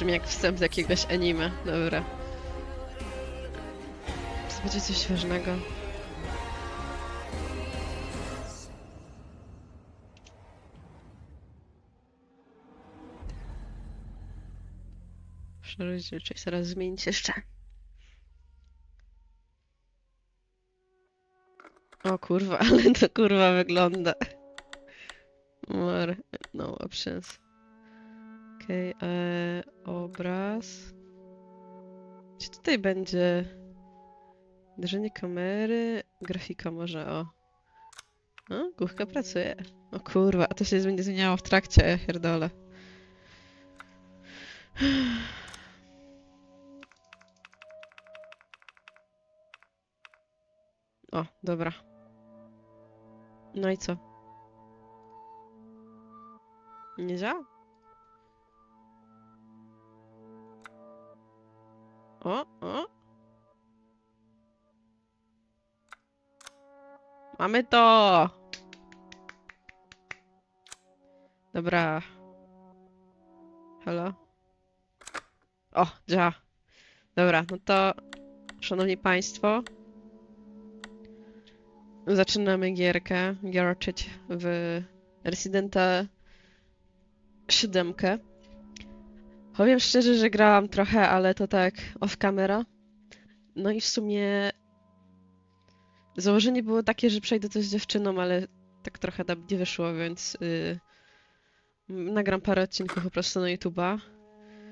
Brzmi jak wstęp do jakiegoś anime. Dobra. To będzie coś ważnego. Muszę rozliczyć, zaraz zmienić jeszcze. O kurwa, ale to kurwa wygląda. More, no options. Okej, okay, obraz. Gdzie tutaj będzie? Uderzenie kamery, grafika może, o. No, główka pracuje. O kurwa, a to się będzie zmieniało w trakcie, ja. O, dobra. No i co? Nie działa? O, o. Mamy to! Dobra. Halo? O, działa. Dobra, no to szanowni państwo, zaczynamy gierkę, gierczyć w Residenta 7. Powiem szczerze, że grałam trochę, ale to tak off camera. No i w sumie założenie było takie, że przejdę to z dziewczyną, ale tak trochę tam nie wyszło, więc yy, nagram parę odcinków po prostu na YouTube'a.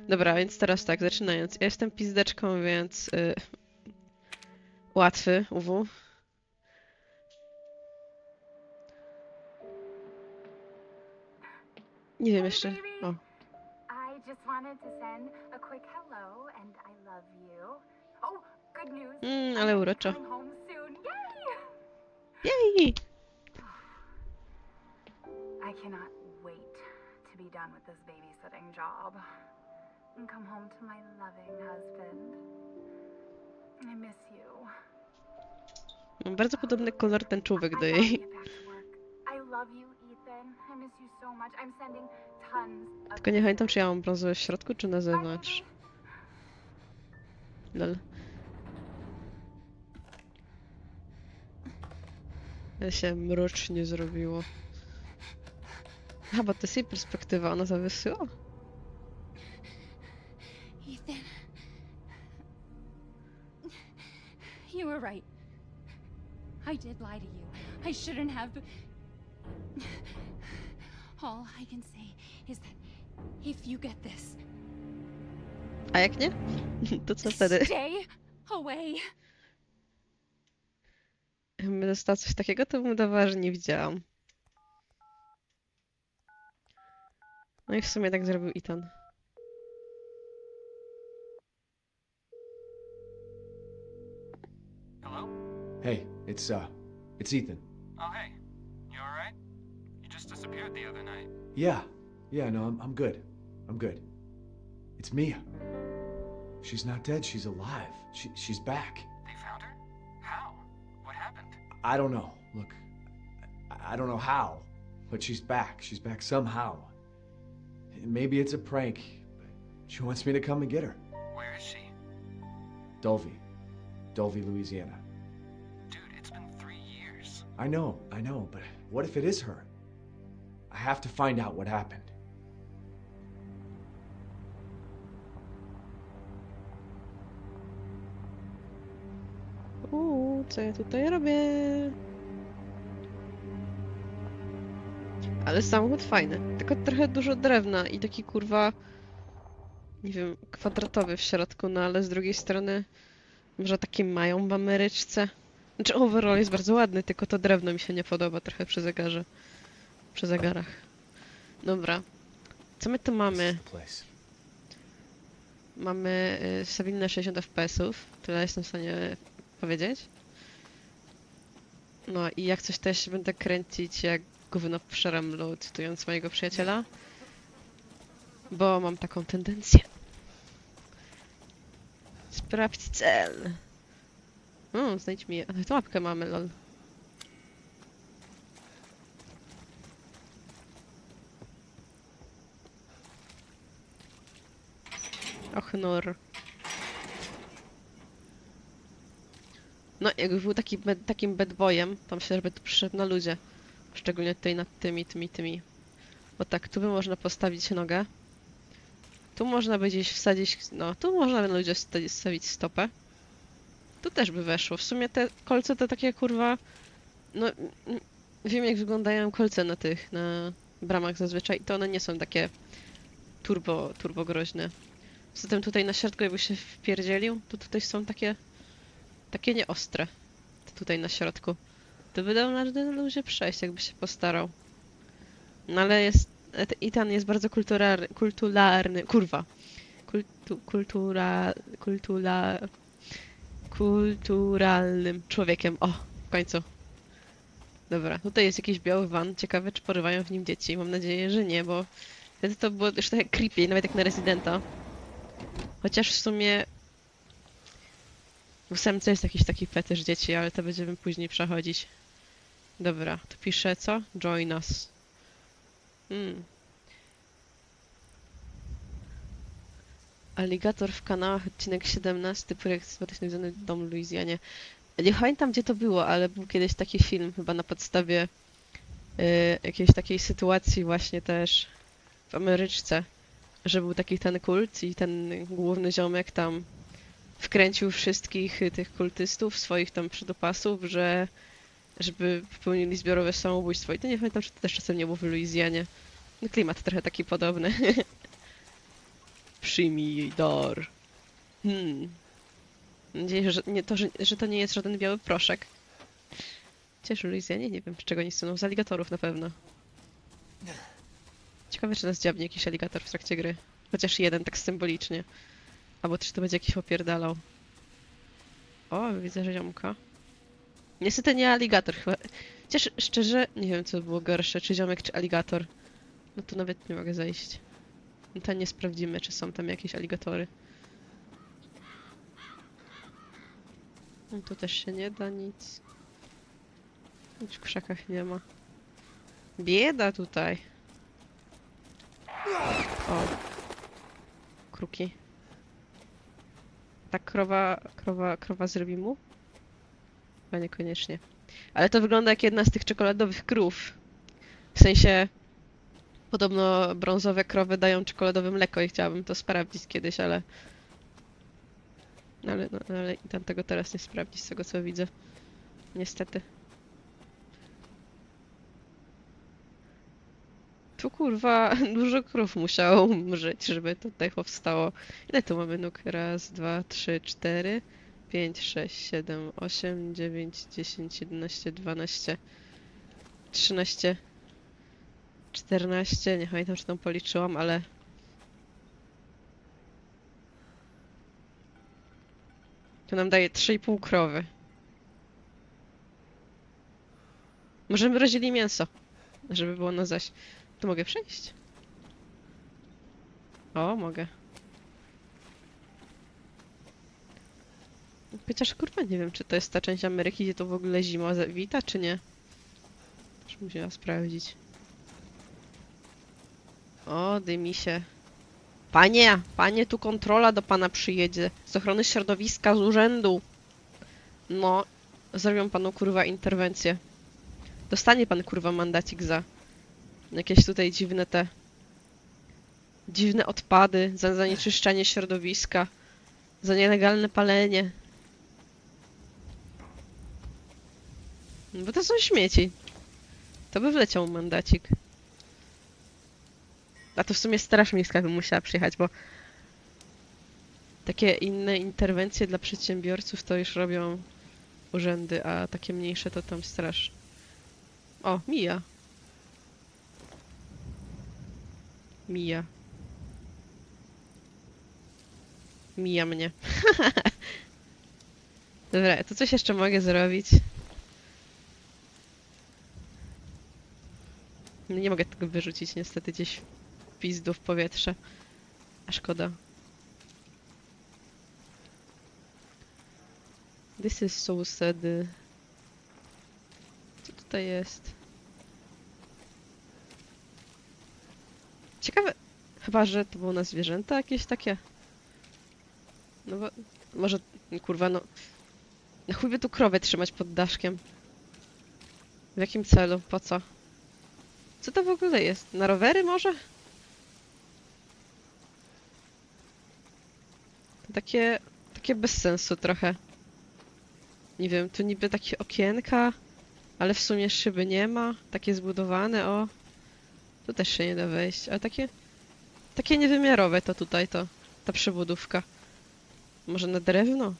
Dobra, więc teraz tak, zaczynając. Ja jestem pizdeczką, więc yy, łatwy, uwu. Nie wiem jeszcze. Just wanted to send a quick hello and I love you. Oh, good news. Mm, ale uroczo. coming home soon. Yay! Jej! I cannot wait to be done with this babysitting job and come home to my loving husband. I miss you. Mam bardzo podobny kolor tęczówek do jej. get back to work. I love you, Tylko nie pamiętam, czy ja mam brązowe w środku, czy na zewnątrz. Lol. Ale się mrocznie zrobiło. Aha, bo to jest jej perspektywa, ona wysyła. Ethan. You were right. I did lie to you. I shouldn't have. All I can say is that if you get this, A jak nie? To co wtedy? stay away. Jakbym dostała coś takiego, to bym udawała, że nie widziałam. No i w sumie tak zrobił Ethan. Hello? Hey, it's uh, it's Ethan. Oh, hey. You alright? You just disappeared the other night. Yeah, yeah, no, I'm I'm good. I'm good. It's Mia. She's not dead. She's alive. She she's back. They found her? How? What happened? I don't know. Look, I, I don't know how, but she's back. She's back somehow. Maybe it's a prank. But she wants me to come and get her. Where is she? Dulvey, Dulvey, Louisiana. Dude, it's been three years. I know, I know, but what if it is her? I have to find out what happened. Uuu, co ja tutaj robię? Ale samochód fajny. Tylko trochę dużo drewna i taki kurwa, nie wiem, kwadratowy w środku, no ale z drugiej strony może takie mają w Ameryczce. Znaczy overall jest bardzo ładny, tylko to drewno mi się nie podoba trochę przy zegarze. Przy zegarach. Dobra. Co my tu mamy? Mamy y, stabilne 60 fps-ów, tyle jestem w stanie powiedzieć. No i jak coś też będę kręcić jak gówno w przeremlu, cytując mojego przyjaciela. Bo mam taką tendencję. Sprawdź cel. O, znajdź mi. Ale łapkę mamy, lol. Och. No, jakby był taki, takim bad boyem, to myślę, żeby tu przyszedł na ludzie. Szczególnie tutaj nad tymi, tymi, tymi. Bo tak, tu by można postawić nogę. Tu można by gdzieś wsadzić, no, tu można by na ludzie sta- stawić stopę. Tu też by weszło. W sumie te kolce to takie kurwa, no, mm, wiem jak wyglądają kolce na tych, na bramach zazwyczaj, to one nie są takie turbo, turbo groźne. Zatem tutaj na środku jakby się wpierdzielił, to tutaj są takie, takie nieostre. Tutaj na środku. To by dał na ludzie przejść, jakby się postarał. No ale jest, Ethan jest bardzo kulturalny, kulturalny, kurwa. Kultu, kultura, kultura, kulturalnym człowiekiem. O, w końcu. Dobra, tutaj jest jakiś biały van. Ciekawe, czy porywają w nim dzieci. Mam nadzieję, że nie, bo wtedy to było już trochę creepy, nawet jak na Residenta. Chociaż w sumie w ósemce jest jakiś taki fetysz dzieci, ale to będziemy później przechodzić. Dobra, tu pisze co? Join us. Hmm. Aligator w kanałach, odcinek 17, projekt zbadany dom w Luizjanie. Nie pamiętam gdzie to było, ale był kiedyś taki film chyba na podstawie y, jakiejś takiej sytuacji właśnie też w Ameryczce, że był taki ten kult i ten główny ziomek tam wkręcił wszystkich tych kultystów, swoich tam przydopasów, że żeby popełnili zbiorowe samobójstwo. I to nie pamiętam, czy to też czasem nie było w Luizjanie. No klimat trochę taki podobny. Przyjmij jej dar. Hmm. Mam nadzieję, że, nie, to, że, że to nie jest żaden biały proszek. Chociaż Luizjanie nie wiem, z czego oni są. Z aligatorów na pewno. Ciekawe, czy nas dziabnie jakiś aligator w trakcie gry. Chociaż jeden, tak symbolicznie. Albo czy to będzie jakiś opierdalał. O, widzę, że ziomka. Niestety nie aligator chyba. Chociaż szczerze, nie wiem co było gorsze, czy ziomek, czy aligator. No to nawet nie mogę zejść. No to nie sprawdzimy, czy są tam jakieś aligatory. No tu też się nie da nic. Nic w krzakach nie ma. Bieda tutaj. O. Kruki. Tak krowa, krowa, krowa zrobi mu? Chyba niekoniecznie. Ale to wygląda jak jedna z tych czekoladowych krów. W sensie, podobno brązowe krowy dają czekoladowe mleko i chciałabym to sprawdzić kiedyś, ale... No Ale, no, ale i tam tego teraz nie sprawdzić z tego co widzę. Niestety. Tu kurwa dużo krów musiało umrzeć, żeby tutaj powstało. Ile tu mamy nóg? Raz, dwa, trzy, cztery, pięć, sześć, siedem, osiem, dziewięć, dziesięć, jedenaście, dwanaście, trzynaście, czternaście. Nie pamiętam, czy tam policzyłam, ale To nam daje 3,5 krowy. Możemy rozdzielić mięso, żeby było na zaś. Tu mogę przejść? O, mogę. Chociaż kurwa nie wiem, czy to jest ta część Ameryki, gdzie to w ogóle zima wita, czy nie. Też musiała sprawdzić. O, dymi się. Panie, panie, tu kontrola do pana przyjedzie. Z ochrony środowiska, z urzędu. No, zrobią panu kurwa interwencję. Dostanie pan kurwa mandacik za jakieś tutaj dziwne te... Dziwne odpady, za zanieczyszczanie środowiska, za nielegalne palenie. No Bo to są śmieci. To by wleciał mandacik. A to w sumie Straż Miejska by musiała przyjechać, bo takie inne interwencje dla przedsiębiorców to już robią urzędy, a takie mniejsze to tam straż. O, mija. Mija. Mija mnie. Dobra, to coś jeszcze mogę zrobić? No Nie mogę tego wyrzucić niestety gdzieś w pizdu w powietrze. A szkoda. This is so sad. Co tutaj jest? Ciekawe. Chyba, że to było na zwierzęta jakieś takie. No bo może, kurwa, no. Na chuj by tu krowę trzymać pod daszkiem. W jakim celu? Po co? Co to w ogóle jest? Na rowery może? Takie, takie bez sensu trochę. Nie wiem, tu niby takie okienka, ale w sumie szyby nie ma. Takie zbudowane, o. Tu też się nie da wejść, ale takie, takie niewymiarowe to tutaj to, ta przybudówka. Może na drewno?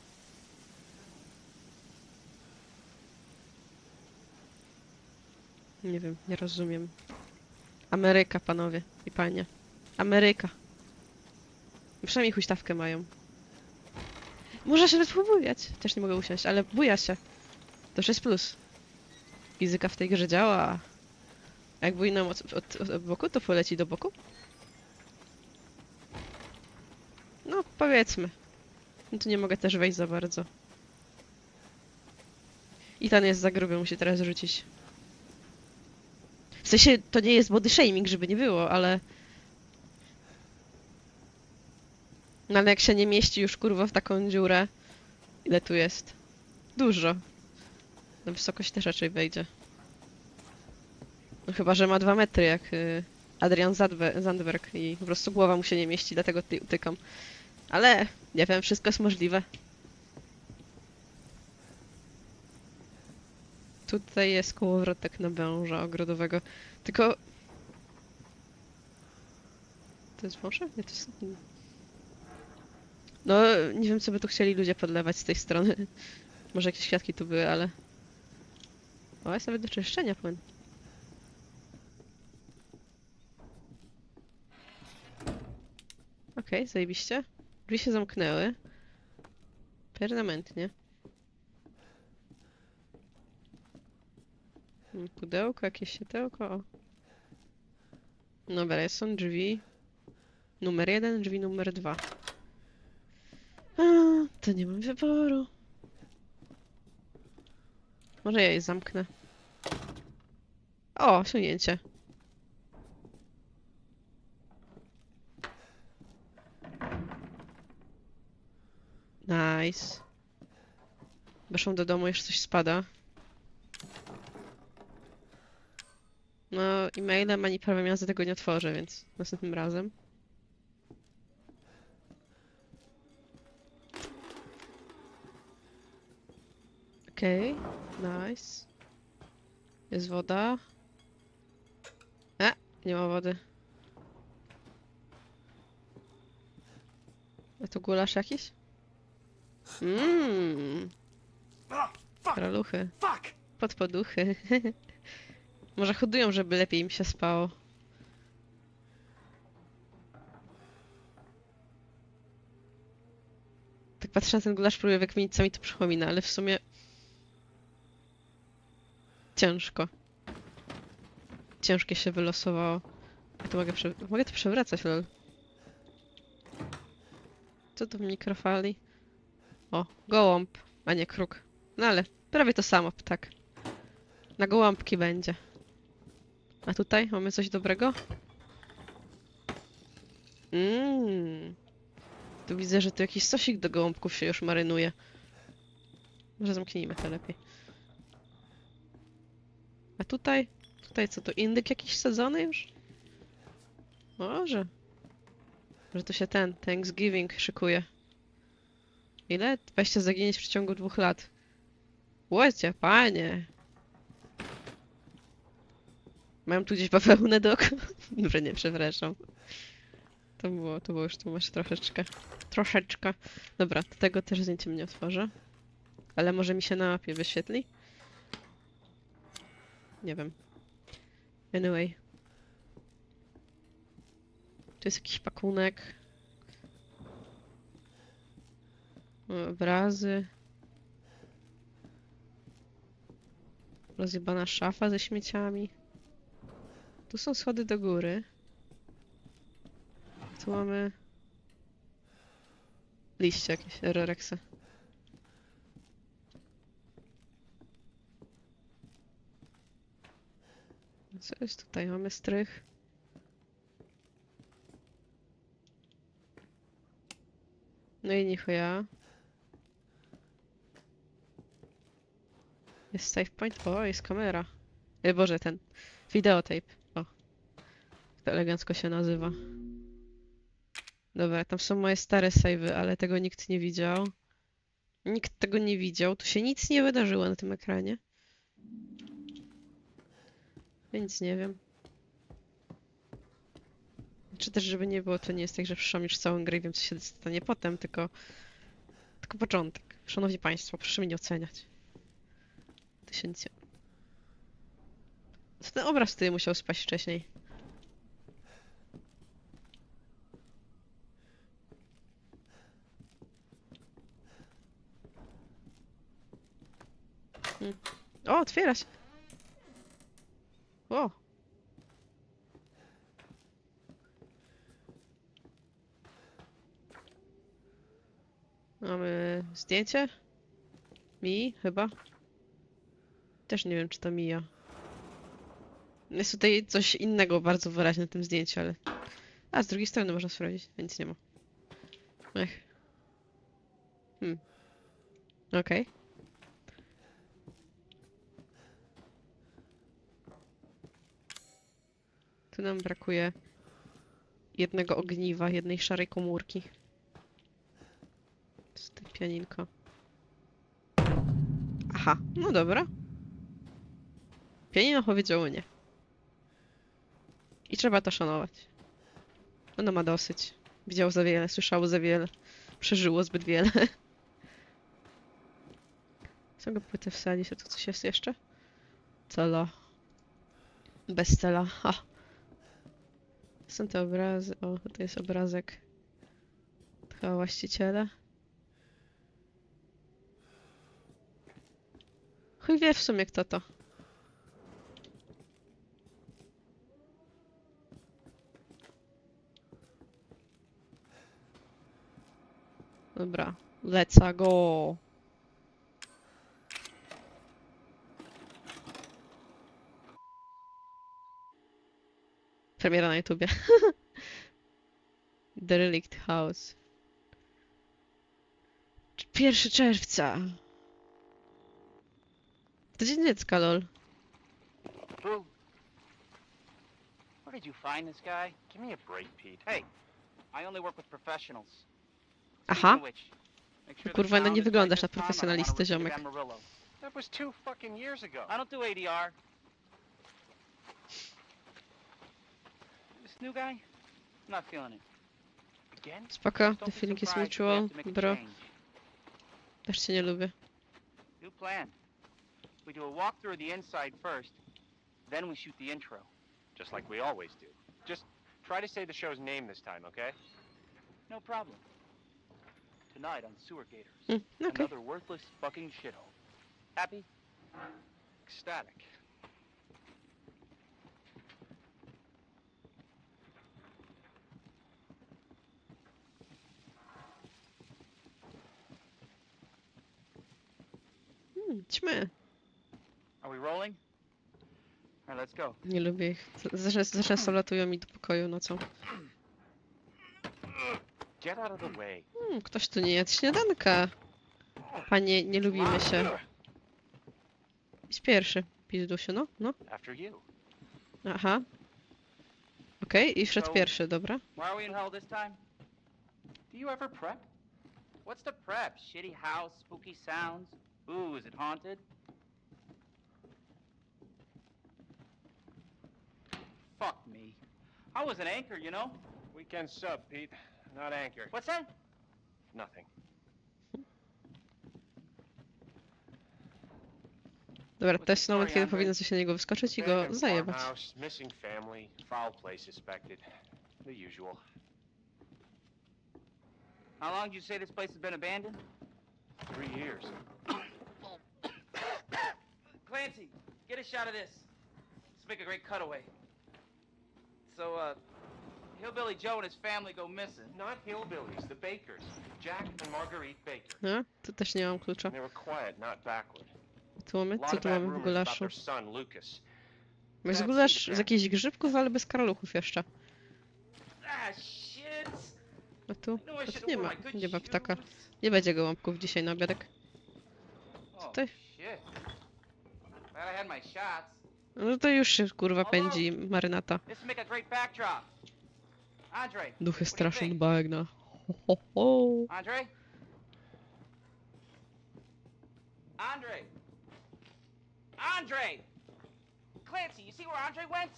Nie wiem, nie rozumiem. Ameryka, panowie i panie. Ameryka. Przynajmniej huśtawkę mają. Można się pobujać. Też nie mogę usiąść, ale buja się. To już jest plus. Fizyka w tej grze działa. Jak bujną od, od, od boku, to poleci do boku? No, powiedzmy. No tu nie mogę też wejść za bardzo. I ten jest za gruby, musi teraz rzucić. W sensie, to nie jest body shaming, żeby nie było, ale... No ale jak się nie mieści już kurwa w taką dziurę, ile tu jest? Dużo. Na wysokość też raczej wejdzie. No chyba, że ma dwa metry jak y, Adrian Zandberg i po prostu głowa mu się nie mieści, dlatego tutaj utykam. Ale nie wiem, wszystko jest możliwe. Tutaj jest kołowrotek na węża ogrodowego. Tylko... To jest wąże? Nie, to jest... No, nie wiem, co by tu chcieli ludzie podlewać z tej strony. Może jakieś kwiatki tu były, ale... O, jest nawet do czyszczenia płyn. Okej, zajebiście. Drzwi się zamknęły. Permanentnie. Mm, Pudełko, jakieś światełko. O. Dobra, są drzwi. Numer jeden, drzwi numer dwa. A, to nie mam wyboru. Może ja je zamknę. O, osiągnięcie. Nice. Weszłam do domu, jeszcze coś spada. No, e-mailem ani prawem jazdy tego nie otworzę, więc następnym razem. Okej, nice. Jest woda. E, nie ma wody. A tu gulasz jakiś? Mmm, kraluchy. Podpoduchy. Może hodują, żeby lepiej im się spało. Tak patrzę na ten gulasz, próbuję wykminić, co mi to przypomina, ale w sumie... Ciężko. Ciężkie się wylosowało. Ja to mogę, prze... mogę to przewracać, lol. Co to w mikrofali? O, gołąb, a nie kruk. No ale prawie to samo, ptak. Na gołąbki będzie. A tutaj mamy coś dobrego? Mmm. Tu widzę, że tu jakiś sosik do gołąbków się już marynuje. Może zamknijmy to lepiej. A tutaj? Tutaj co to? Indyk jakiś sadzony już? Może. Może tu się ten Thanksgiving szykuje. Ile? 20 zaginięć w przeciągu dwóch lat. Łocie, panie. Mają tu gdzieś bawełnę dookoła? Dobrze, nie, przepraszam. To było, to było już tłumacz troszeczkę. Troszeczkę. Dobra, to tego też zdjęciem nie otworzę. Ale może mi się na mapie wyświetli? Nie wiem. Anyway. Tu jest jakiś pakunek. Obrazy. Rozjebana szafa ze śmieciami. Tu są schody do góry. Tu mamy liście jakieś, Erorexa. Co jest tutaj? Mamy strych. No i nichuja. Jest save point? O, jest kamera. E, Boże, ten. Videotape. O. To elegancko się nazywa. Dobra, tam są moje stare savey, ale tego nikt nie widział. Nikt tego nie widział. Tu się nic nie wydarzyło na tym ekranie. Więc nie wiem. Czy też, żeby nie było, to nie jest tak, że przeszłam już całą grę i wiem, co się stanie potem, tylko... Tylko początek. Szanowni Państwo, proszę mnie nie oceniać. Nie... To Ten obraz tutaj musiał spaść wcześniej. Hmm. O, otwiera się. O. Mamy zdjęcie? Mi, chyba. Też nie wiem, czy to Mija. Jest tutaj coś innego bardzo wyraźne na tym zdjęciu, ale... A, z drugiej strony można sprawdzić, więc nie ma. Ech. Hmm. Okej. Tu nam brakuje jednego ogniwa, jednej szarej komórki. Jest to pianinko. Aha, no dobra. Pianino powiedziało nie. I trzeba to szanować. Ono ma dosyć. Widziało za wiele, słyszało za wiele. Przeżyło zbyt wiele. Co go płytę wsadzić? A tu coś jest jeszcze? Cela. Bez cela. Ha. Są te obrazy. O, to jest obrazek. Chyba właściciela. Chuj wie w sumie kto to. Dobra, let's uh, go. Premiera na YouTubie. Derelict House. 1 czerwca. To dzień dziecka, lol. Where did you find this guy? Give me a break, Pete. Hey, I only work with professionals. Aha. The Kurwa, no nie wyglądasz na profesjonalistę, it ziomek. That was two fucking years ago. I don't do ADR. This new guy? I'm not feeling it. Again? Spoko, the feeling is mutual, bro. Też cię nie lubię. New plan. We do a walkthrough of the inside first, then we shoot the intro. Just like we always do. Just try to say the show's name this time, okay? No problem. Tonight on Sewer Gators. Mm, okej. Another worthless fucking shithole. Happy? Ecstatic. Hmm, ćmy. Are we rolling? All right, let's go. Nie lubię ich. Za, za, za często latują mi do pokoju nocą. Get out of the way. Hmm, ktoś tu nie jadł śniadanka. Panie, nie lubimy się. Jest pierwszy. Pizdusiu, no, no. After you. Aha. Okej, i wszedł So- pierwszy, dobra. Why are we in hell this time? Do you ever prep? What's the prep? Shitty house, spooky sounds? Ooh, is it haunted? Fuck me. I was an anchor, you know? Weekend sub, Pete. Not anchor. What's that? Nothing. Dobra, What's to jest the moment, story, kiedy Andre? powinno coś na niego wyskoczyć i go Abandoned zajebać. farmhouse, missing family, foul play suspected. The usual. How long did you say this place has been abandoned? Three years. Clancy, get a shot of this. Let's make a great cutaway. So, uh, Hillbilly Joe and his family go missing. Not hillbillies, the Bakers. Jack and Marguerite Baker. No, tu też nie mam klucza. They were quiet, not backward. Tu mamy, co tu mamy w gulaszu? their son, Lucas. Jest gulasz z jakichś grzybków, ale bez karaluchów jeszcze. Ah, shit! A tu? No, A tu nie ma, nie ma ptaka. Nie będzie gołąbków dzisiaj na obiadek. Oh, shots. No to już się kurwa pędzi marynata. Duchy what do you straszą think? bagna. Ho, ho, ho. Andre? Andre! Andre! Clancy, you see where Andre went?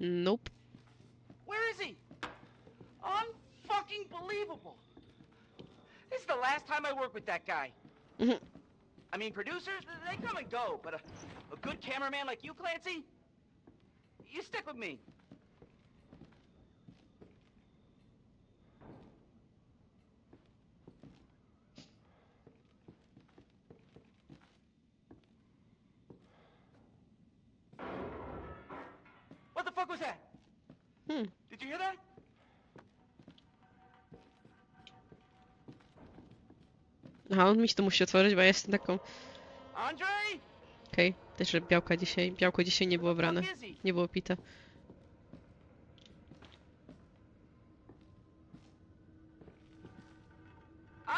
Nope. Where is he? Unfucking believable. This is the last time I work with that guy. Mhm. I mean, producers, they come and go, but a, a good cameraman like you, Clancy, you stick with me. You hear that? Aha, on mi się to musi otworzyć, bo ja jestem taką... Andre? Okej, też że białka dzisiaj... Białko dzisiaj nie było brane. Nie było pite.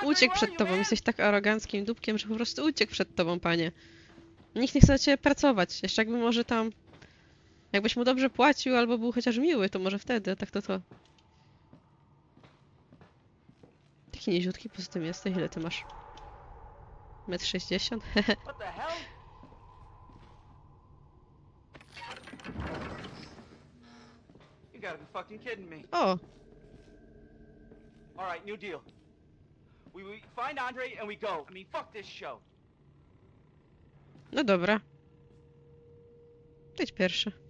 Uciekł przed tobą, jesteś tak aroganckim dupkiem, że po prostu uciekł przed tobą, panie. Nikt nie chce dla ciebie pracować. Jeszcze jakby może tam... Jakbyś mu dobrze płacił, albo był chociaż miły, to może wtedy, a tak to to... Taki niziutki poza tym jesteś, ile ty masz? Metr sześćdziesiąt? What the hell? You gotta be fucking kidding me. O! All right, new deal. We, we find Andre and we go. I mean, fuck this show. No dobra. Idź pierwszy.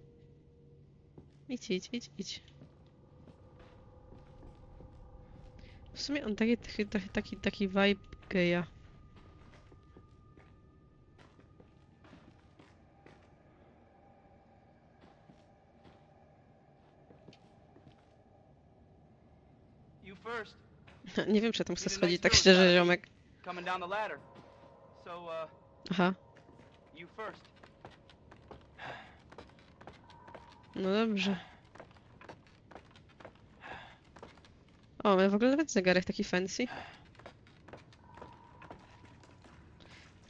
Idź, idź, idź, idź. W sumie on taki, taki, taki, taki, vibe geja. First. Nie wiem, czy tam chcę schodzić tak szczerze, ziomek. Uh, Aha, you first. No dobrze. O, mamy w ogóle nawet zegarek taki fancy.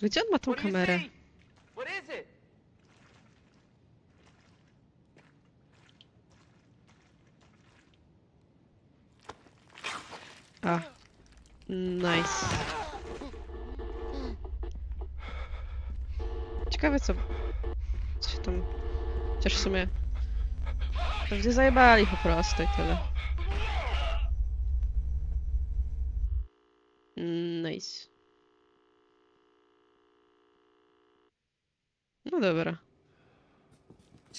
Gdzie on ma tą kamerę? A. Nice. Ciekawe co... Co się tam... Chociaż w sumie... Pewnie zajebali po prostu i tyle. Nice. No dobra.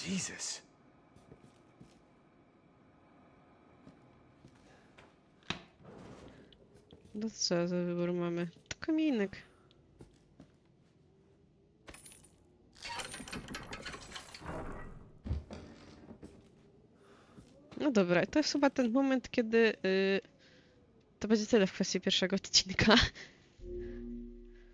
Jesus. No co za wybór mamy? To kominek. No dobra, to jest chyba ten moment, kiedy y, to będzie tyle w kwestii pierwszego odcinka.